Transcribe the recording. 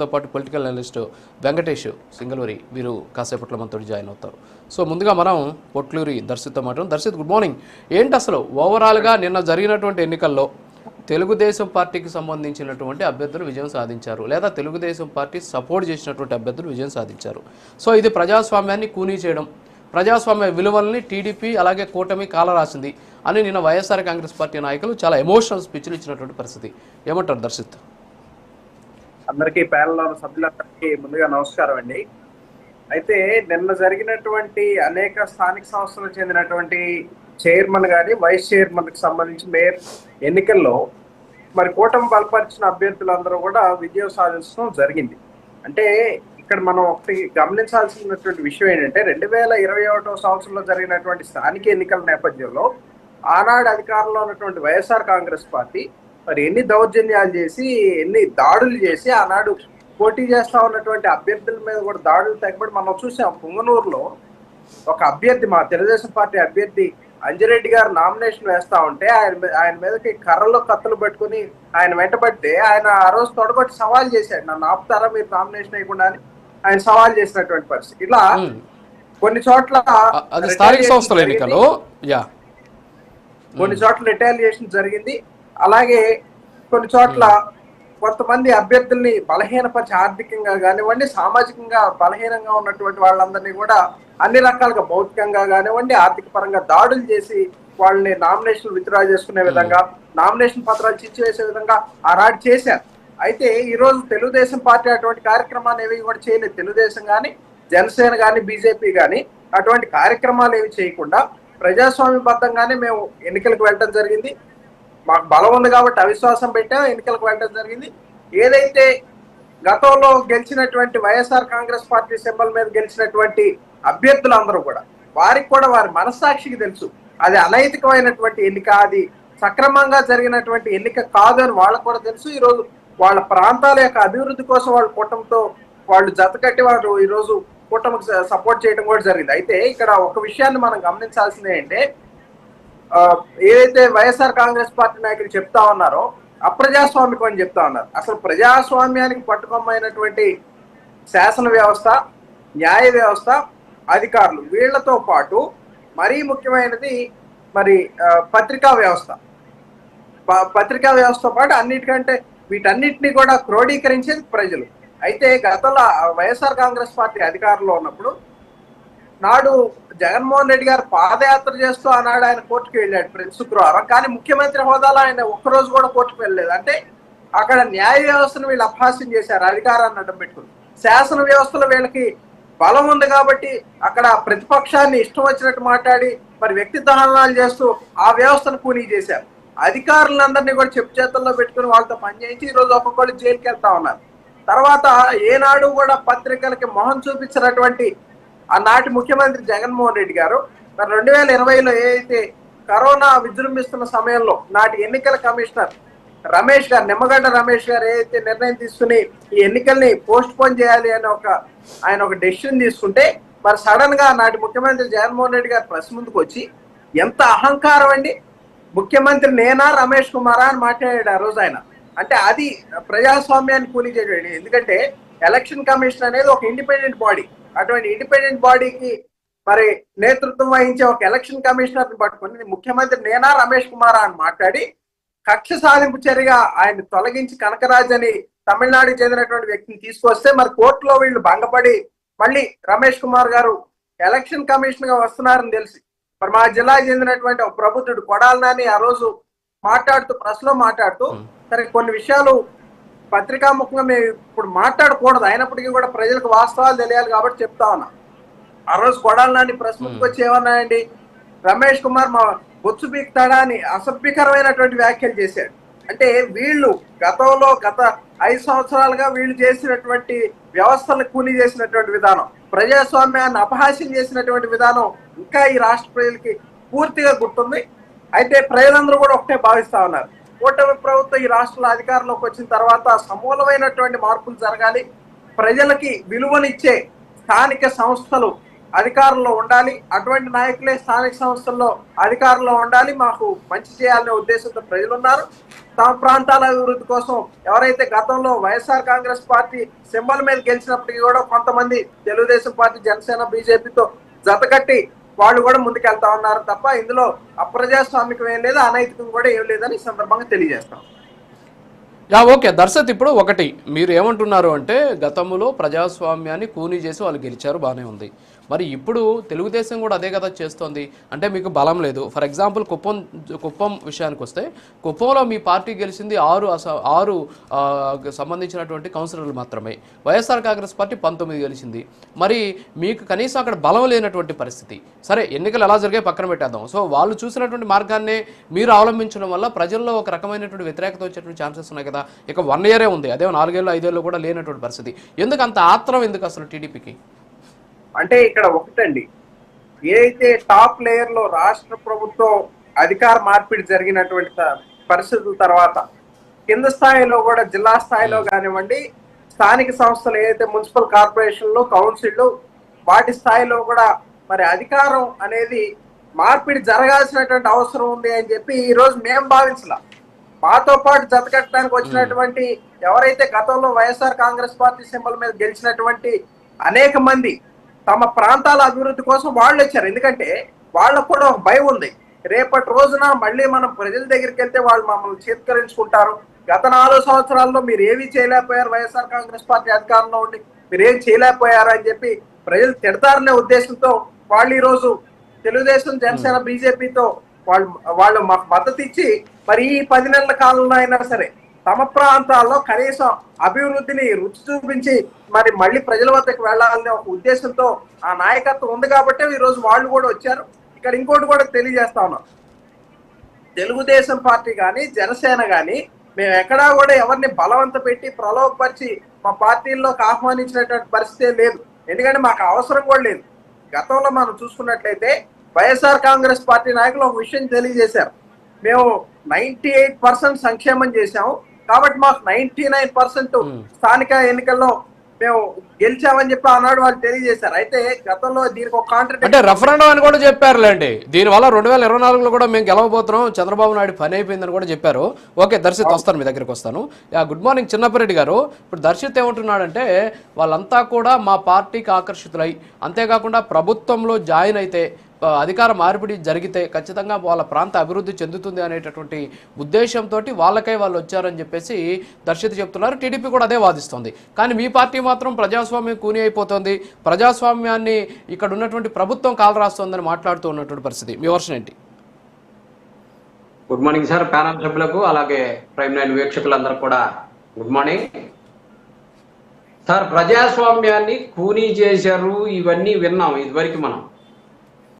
తో పాటు political analyst Venkatesh సింగలూరి వీరు కాసేపట్లో మనతో జాయిన్ అవుతారు. సో ముందుగా మనం పొట్లూరి దర్శిత్తో మాట్లాడు దర్శిత్ గుడ్ మార్నింగ్. ఏంటి అసలు ఓవరాల్గా నిన్న జరిగినటువంటి ఎన్నికల్లో తెలుగుదేశం పార్టీకి సంబంధించినటువంటి అభ్యర్థులు విజయం సాధించారు లేదా తెలుగుదేశం పార్టీ సపోర్ట్ చేసినటువంటి అభ్యర్థులు విజయం సాధించారు. సో ఇది ప్రజాస్వామ్యాన్ని కూనీ చేయడం ప్రజాస్వామ్య విలువల్ని టీడీపీ అలాగే కూటమి కాలరాసింది అని నిన్న వైఎస్ఆర్ కాంగ్రెస్ పార్టీ నాయకులు చాలా ఎమోషనల్ స్పీచ్లు ఇచ్చినటువంటి పరిస్థితి. ఏమంటారు దర్శిత్? అందరికీ ప్యానల్లో ఉన్న సభ్యులందరికీ ముందుగా నమస్కారం అండి. అయితే నిన్న జరిగినటువంటి అనేక స్థానిక సంస్థలకు చెందినటువంటి చైర్మన్ గాని వైస్ చైర్మన్కి సంబంధించి మేయర్ ఎన్నికల్లో మరి కూటమి బలపరిచిన అభ్యర్థులందరూ కూడా విజయం సాధించడం జరిగింది. అంటే ఇక్కడ మనం ఒకటి గమనించాల్సినటువంటి విషయం ఏంటంటే రెండు వేల ఇరవై ఒకటో సంవత్సరంలో జరిగినటువంటి స్థానిక ఎన్నికల నేపథ్యంలో ఆనాడు అధికారంలో ఉన్నటువంటి వైఎస్ఆర్ కాంగ్రెస్ పార్టీ మరి ఎన్ని దౌర్జన్యాలు చేసి ఎన్ని దాడులు చేసి ఆనాడు పోటీ చేస్తా ఉన్నటువంటి అభ్యర్థుల మీద కూడా దాడులు తగ్గబడి మనం చూసాం. పుంగనూరులో ఒక అభ్యర్థి మా తెలుగుదేశం పార్టీ అభ్యర్థి అంజిరెడ్డి గారు నామినేషన్ వేస్తా ఉంటే ఆయన ఆయన మీదకి కర్రలో కత్తులు పట్టుకుని ఆయన వెంటబడితే ఆయన ఆ రోజు తొడగొట్టి సవాల్ చేశాడు. నన్ను ఆపుతారా మీరు నామినేషన్ వేయకుండా అని ఆయన సవాల్ చేసినటువంటి పరిస్థితి. ఇలా. కొన్ని చోట్ల స్థానిక సంస్థల. ఎన్నికలు. కొన్ని చోట్ల రిటాలియేషన్ జరిగింది. అలాగే కొన్ని చోట్ల కొంతమంది అభ్యర్థుల్ని బలహీనపరిచి ఆర్థికంగా కానివ్వండి సామాజికంగా బలహీనంగా ఉన్నటువంటి వాళ్ళందరినీ కూడా అన్ని రకాలుగా భౌతికంగా కానివ్వండి ఆర్థిక పరంగా దాడులు చేసి వాళ్ళని నామినేషన్ విత్డ్రా చేసుకునే విధంగా నామినేషన్ పత్రాలు చిచ్చివేసే విధంగా ఆనాడు చేశారు. అయితే ఈ రోజు తెలుగుదేశం పార్టీ అటువంటి కార్యక్రమాలు ఏవి కూడా చేయలేదు. తెలుగుదేశం కానీ జనసేన కానీ బీజేపీ కానీ అటువంటి కార్యక్రమాలు ఏవి చేయకుండా ప్రజాస్వామ్యబద్ధంగానే మేము ఎన్నికలకు వెళ్ళడం జరిగింది. మాకు బలం ఉంది కాబట్టి అవిశ్వాసం పెట్టాం ఎన్నికలకు వెళ్ళడం జరిగింది. ఏదైతే గతంలో గెలిచినటువంటి వైఎస్ఆర్ కాంగ్రెస్ పార్టీ సింబల్ మీద గెలిచినటువంటి అభ్యర్థులందరూ కూడా వారికి కూడా వారి మనస్సాక్షికి తెలుసు. అది అనైతికమైనటువంటి ఎన్నిక అది సక్రమంగా జరిగినటువంటి ఎన్నిక కాదు అని వాళ్ళకు కూడా తెలుసు. ఈరోజు వాళ్ళ ప్రాంతాల యొక్క అభివృద్ధి కోసం వాళ్ళు కూటమితో వాళ్ళు జతకట్టి వారు ఈరోజు కూటమికి సపోర్ట్ చేయడం కూడా జరిగింది. అయితే ఇక్కడ ఒక విషయాన్ని మనం గమనించాల్సింది ఏంటంటే ఏదైతే వైఎస్ఆర్ కాంగ్రెస్ పార్టీ నాయకులు చెప్తా ఉన్నారో అప్రజాస్వామికం అని చెప్తా ఉన్నారు. అసలు ప్రజాస్వామ్యానికి పట్టుకొమ్మైనటువంటి శాసన వ్యవస్థ న్యాయ వ్యవస్థ అధికారులు వీళ్ళతో పాటు మరీ ముఖ్యమైనది మరి పత్రికా వ్యవస్థ. ప- పత్రికా వ్యవస్థతో పాటు అన్నిటికంటే వీటన్నిటిని కూడా క్రోడీకరించేది ప్రజలు. అయితే గతంలో వైఎస్ఆర్ కాంగ్రెస్ పార్టీ అధికారంలో ఉన్నప్పుడు నాడు జగన్మోహన్ రెడ్డి గారు పాదయాత్ర చేస్తూ ఆనాడు ఆయన కోర్టుకు వెళ్ళాడు ప్రతి శుక్రవారం. కానీ ముఖ్యమంత్రి హోదాలో ఆయన ఒక్కరోజు కూడా కోర్టుకు వెళ్ళలేదు. అంటే అక్కడ న్యాయ వ్యవస్థను వీళ్ళు అపహాస్యం చేశారు అధికారాన్ని అడ్డం పెట్టుకుని శాసన వ్యవస్థలో వీళ్ళకి బలం ఉంది కాబట్టి అక్కడ ప్రతిపక్షాన్ని ఇష్టం వచ్చినట్టు మాట్లాడి మరి వ్యక్తి దహనాలు చేస్తూ ఆ వ్యవస్థను కూనీ చేశారు. అధికారులందరినీ కూడా చెప్పు చేతుల్లో పెట్టుకుని వాళ్ళతో పనిచేయించి ఈ రోజు ఒక్కొక్కళ్ళు జైలుకి వెళ్తా ఉన్నారు. తర్వాత ఏనాడు కూడా పత్రికలకి మొహం చూపించినటువంటి ఆనాటి ముఖ్యమంత్రి జగన్మోహన్ రెడ్డి గారు మరి రెండు వేల ఇరవైలో ఏదైతే కరోనా విజృంభిస్తున్న సమయంలో నాటి ఎన్నికల కమిషనర్ రమేష్ గారు నిమ్మగడ్డ రమేష్ గారు ఏదైతే నిర్ణయం తీసుకుని ఈ ఎన్నికల్ని పోస్ట్ పోన్ చేయాలి అని ఒక ఆయన ఒక డెసిషన్ తీసుకుంటే మరి సడన్గా నాటి ముఖ్యమంత్రి జగన్మోహన్ రెడ్డి గారు ప్రెస్ ముందుకు వచ్చి ఎంత అహంకారం అండి. ముఖ్యమంత్రి నేనా రమేష్ కుమారా అని మాట్లాడాడు ఆ రోజు ఆయన. అంటే అది ప్రజాస్వామ్యాన్ని కూలీ చేయడం ఎందుకంటే ఎలక్షన్ కమిషన్ అనేది ఒక ఇండిపెండెంట్ బాడీ. అటువంటి ఇండిపెండెంట్ బాడీకి మరి నేతృత్వం వహించే ఒక ఎలక్షన్ కమిషనర్ పట్టుకుని ముఖ్యమంత్రి నేనా రమేష్ కుమారా అని మాట్లాడి కక్ష సాధింపు చర్యగా ఆయన తొలగించి కనకరాజ్ అని తమిళనాడుకి చెందినటువంటి వ్యక్తిని తీసుకొస్తే మరి కోర్టులో వీళ్ళు భంగపడి మళ్ళీ రమేష్ కుమార్ గారు ఎలక్షన్ కమిషన్గా వస్తున్నారని తెలిసి మరి మా జిల్లాకి చెందినటువంటి ఒక ప్రబుద్ధుడు కొడాలని ఆ రోజు మాట్లాడుతూ ప్రెస్లో మాట్లాడుతూ సరే కొన్ని విషయాలు పత్రికాముఖంగా మేము ఇప్పుడు మాట్లాడకూడదు. అయినప్పటికీ కూడా ప్రజలకు వాస్తవాలు తెలియాలి కాబట్టి చెప్తా ఉన్నా. ఆ రోజు కొడాలని ప్రెస్ ముందుకు వచ్చి ఏమన్నాయండి రమేష్ కుమార్ మా బొచ్చు పీకుతాడా అని అసభ్యకరమైనటువంటి వ్యాఖ్యలు చేశాడు. అంటే వీళ్ళు గతంలో గత ఐదు సంవత్సరాలుగా వీళ్ళు చేసినటువంటి వ్యవస్థలను కూలీ చేసినటువంటి విధానం ప్రజాస్వామ్యాన్ని అపహాస్యం చేసినటువంటి విధానం ఇంకా ఈ రాష్ట్ర ప్రజలకి పూర్తిగా గుర్తుంది. అయితే ప్రజలందరూ కూడా ఒకటే భావిస్తా ఉన్నారు. కూటమి ప్రభుత్వం ఈ రాష్ట్రంలో అధికారంలోకి వచ్చిన తర్వాత సమూలమైనటువంటి మార్పులు జరగాలి. ప్రజలకి విలువనిచ్చే స్థానిక సంస్థలు అధికారంలో ఉండాలి. అటువంటి నాయకులే స్థానిక సంస్థల్లో అధికారంలో ఉండాలి. మాకు మంచి చేయాలనే ఉద్దేశంతో ప్రజలు ఉన్నారు తమ ప్రాంతాల అభివృద్ధి కోసం ఎవరైతే గతంలో వైఎస్ఆర్ కాంగ్రెస్ పార్టీ సింబల్ మీద గెలిచినప్పటికీ కూడా కొంతమంది తెలుగుదేశం పార్టీ జనసేన బీజేపీతో జతకట్టి వాళ్ళు కూడా ముందుకెళ్తా ఉన్నారు తప్ప ఇందులో అప్రజాస్వామికం ఏం లేదు అనైతికం కూడా ఏం లేదని సందర్భంగా తెలియజేస్తాం. Yeah okay. దర్శత్ ఇప్పుడు ఒకటి. మీరు ఏమంటున్నారు అంటే గతంలో ప్రజాస్వామ్యాన్ని కూనీ చేసి వాళ్ళు గెలిచారు బాగానే ఉంది. మరి ఇప్పుడు తెలుగుదేశం కూడా అదే కదా చేస్తోంది. అంటే మీకు బలం లేదు. ఫర్ ఎగ్జాంపుల్ కుప్పం కుప్పం విషయానికి వస్తే కుప్పంలో మీ పార్టీ గెలిచింది ఆరు ఆరు సంబంధించినటువంటి కౌన్సిలర్లు మాత్రమే. వైఎస్ఆర్ కాంగ్రెస్ పార్టీ పంతొమ్మిది గెలిచింది. మరి మీకు కనీసం అక్కడ బలం లేనటువంటి పరిస్థితి. సరే ఎన్నికలు ఎలా జరిగాయి పక్కన పెట్టేద్దాం. సో వాళ్ళు చూసినటువంటి మార్గాన్నే మీరు అవలంబించడం వల్ల ప్రజల్లో ఒక రకమైనటువంటి వ్యతిరేకత వచ్చేటువంటి ఛాన్సెస్ ఉన్నాయి కదా. ఇక వన్ ఇయరే ఉంది. అదే నాలుగేళ్ళు ఐదేళ్ళు కూడా లేనటువంటి పరిస్థితి. ఎందుకు అంత ఆత్రం ఎందుకు అసలు టీడీపీకి? అంటే ఇక్కడ ఒకటండి. ఏదైతే టాప్ లేయర్లో రాష్ట్ర ప్రభుత్వం అధికార మార్పిడి జరిగినటువంటి పరిస్థితుల తర్వాత కింద స్థాయిలో కూడా జిల్లా స్థాయిలో కానివ్వండి స్థానిక సంస్థలు ఏదైతే మున్సిపల్ కార్పొరేషన్లు కౌన్సిళ్ళు వాటి స్థాయిలో కూడా మరి అధికారం అనేది మార్పిడి జరగాల్సినటువంటి అవసరం ఉంది అని చెప్పి ఈ రోజు మేము భావించలా. మాతో పాటు జతకట్టడానికి వచ్చినటువంటి ఎవరైతే గతంలో వైఎస్ఆర్ కాంగ్రెస్ పార్టీ సింబల్ మీద గెలిచినటువంటి అనేక మంది తమ ప్రాంతాల అభివృద్ధి కోసం వాళ్ళు వచ్చారు. ఎందుకంటే వాళ్ళకు కూడా ఒక భయం ఉంది. రేపటి రోజున మళ్ళీ మనం ప్రజల దగ్గరికి వెళ్తే వాళ్ళు మమ్మల్ని చేత్కరించుకుంటారు. గత నాలుగు సంవత్సరాల్లో మీరు ఏమీ చేయలేకపోయారు. వైఎస్ఆర్ కాంగ్రెస్ పార్టీ అధికారంలో ఉండి మీరు ఏం చేయలేకపోయారు అని చెప్పి ప్రజలు తిడతారనే ఉద్దేశంతో వాళ్ళు ఈ రోజు తెలుగుదేశం జనసేన బీజేపీతో వాళ్ళు వాళ్ళు మాకు మద్దతు ఇచ్చి మరి ఈ పది నెలల కాలంలో అయినా సరే తమ ప్రాంతాల్లో కనీసం అభివృద్ధిని రుచి చూపించి మరి మళ్ళీ ప్రజల వద్దకు వెళ్ళాలనే ఒక ఉద్దేశంతో ఆ నాయకత్వం ఉంది కాబట్టి ఈరోజు వాళ్ళు కూడా వచ్చారు. ఇక్కడ ఇంకోటి కూడా తెలియజేస్తా ఉన్నాం. తెలుగుదేశం పార్టీ కానీ జనసేన కానీ మేము ఎక్కడా కూడా ఎవరిని బలవంత పెట్టి ప్రలోభపరిచి మా పార్టీల్లోకి ఆహ్వానించినటువంటి పరిస్థితి లేదు. ఎందుకంటే మాకు అవసరం కూడా లేదు. గతంలో మనం చూసుకున్నట్లయితే వైఎస్ఆర్ కాంగ్రెస్ పార్టీ నాయకులు ఒక విషయం తెలియజేశారు. మేము నైన్టీ ఎయిట్ పర్సెంట్ సంక్షేమం చేశాము. కాబట్టి మాకు నైన్టీ నైన్ పర్సెంట్ స్థానిక ఎన్నికల్లో మేము గెలిచామని చెప్పి ఆనాడు వాళ్ళు తెలియజేశారు. అయితే గతంలో దీనికి ఒక కాంట్రాక్ట్ అంటే రెఫరెండం అని కూడా చెప్పారులేండి. దీనివల్ల రెండు వేల ఇరవై నాలుగులో కూడా మేము గెలవబోతున్నాం. చంద్రబాబు నాయుడు పని అయిపోయిందని కూడా చెప్పారు. ఓకే దర్శిత్ వస్తాను మీ దగ్గరికి వస్తాను. యా గుడ్ మార్నింగ్ చిన్నపరెడ్డి గారు. ఇప్పుడు దర్శిత్ ఏమంటున్నాడంటే వాళ్ళంతా కూడా మా పార్టీకి ఆకర్షితులై. అంతేకాకుండా ప్రభుత్వంలో జాయిన్ అయితే అధికార మార్పిడి జరిగితే ఖచ్చితంగా వాళ్ళ ప్రాంత అభివృద్ధి చెందుతుంది అనేటటువంటి ఉద్దేశంతో వాళ్ళకై వాళ్ళు వచ్చారని చెప్పేసి దర్శిత చెప్తున్నారు. టీడీపీ కూడా అదే వాదిస్తుంది. కానీ మీ పార్టీ మాత్రం ప్రజాస్వామ్యం కూని అయిపోతుంది. ప్రజాస్వామ్యాన్ని ఇక్కడ ఉన్నటువంటి ప్రభుత్వం కాలు రాస్తోందని మాట్లాడుతూ ఉన్నటువంటి పరిస్థితి. మీ వర్షన్ ఏంటి? Good morning sir. ప్యానల్ సభ్యులకు అలాగే ప్రైమ్ లైన్ వీక్షకులందరూ కూడా గుడ్ మార్నింగ్. సార్ ప్రజాస్వామ్యాన్ని కూనీ చేశారు. ఇవన్నీ విన్నాం. ఇదివరకు మనం